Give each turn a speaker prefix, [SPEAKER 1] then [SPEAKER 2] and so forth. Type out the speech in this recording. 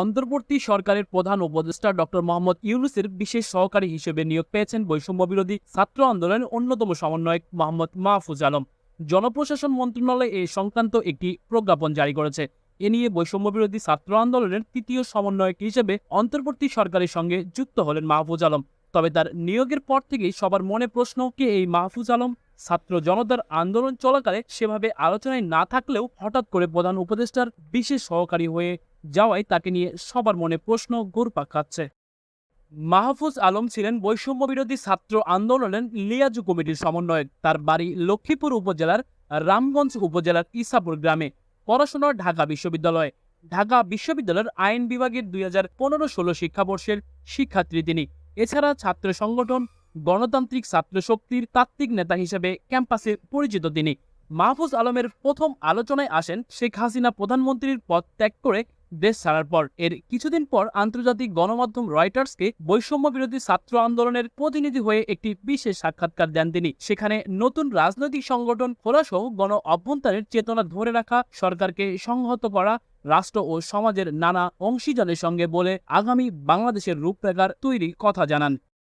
[SPEAKER 1] অন্তর্বর্তী সরকারের প্রধান উপদেষ্টা ডক্টর মোহাম্মদ ইউনুসের বিশেষ সহকারী হিসেবে নিয়োগ পেয়েছেন বৈষম্য বিরোধী ছাত্র আন্দোলনের অন্যতম সমন্বয়ক মোহাম্মদ মাহফুজ আলম। জনপ্রশাসন মন্ত্রণালয় এ সংক্রান্ত একটি প্রজ্ঞাপন জারি করেছে। এ নিয়ে বৈষম্য বিরোধী ছাত্র আন্দোলনের তৃতীয় সমন্বয়ক হিসেবে অন্তর্বর্তী সরকারের সঙ্গে যুক্ত হলেন মাহফুজ আলম। তবে তার নিয়োগের পর থেকেই সবার মনে প্রশ্ন, কে এই মাহফুজ আলম? ছাত্র জনতার আন্দোলন চলাকালে সেভাবে আলোচনায় না থাকলেও হঠাৎ করে প্রধান উপদেষ্টার বিশেষ সহকারী হয়ে যাওয়ায় তাকে নিয়ে সবার মনে প্রশ্ন ঘুরপাক খাচ্ছে। মাহফুজ আলম ছিলেন বৈষম্য বিরোধী ছাত্র আন্দোলনের লিয়াজু কমিটির সমন্বয়ক। তার বাড়ি লক্ষ্মীপুর উপজেলার রামগঞ্জ উপজেলার ইসাপুর গ্রামে। পড়াশোনা ঢাকা বিশ্ববিদ্যালয়ে। ঢাকা বিশ্ববিদ্যালয়ের আইন বিভাগের দুই হাজার পনেরো ষোলো শিক্ষাবর্ষের শিক্ষার্থী তিনি। এছাড়া ছাত্র সংগঠন গণতান্ত্রিক ছাত্র শক্তির তাত্ত্বিক নেতা হিসেবে ক্যাম্পাসে পরিচিত তিনি। মাহফুজ আলমের প্রথম আলোচনায় আসেন শেখ হাসিনা প্রধানমন্ত্রীর পদ ত্যাগ করে দেশ ছাড়ার পর। এর কিছুদিন পর আন্তর্জাতিক গণমাধ্যম রয়টার্সকে বৈষম্য বিরোধী ছাত্র আন্দোলনের প্রতিনিধি হয়ে একটি বিশেষ সাক্ষাৎকার দেন তিনি। সেখানে নতুন রাজনৈতিক সংগঠন খোলাসহ গণ অভ্যন্তরের চেতনা ধরে রাখা, সরকারকে সংহত করা, রাষ্ট্র ও সমাজের নানা অংশীজনের সঙ্গে বলে আগামী বাংলাদেশের রূপরেখার তৈরি কথা জানান।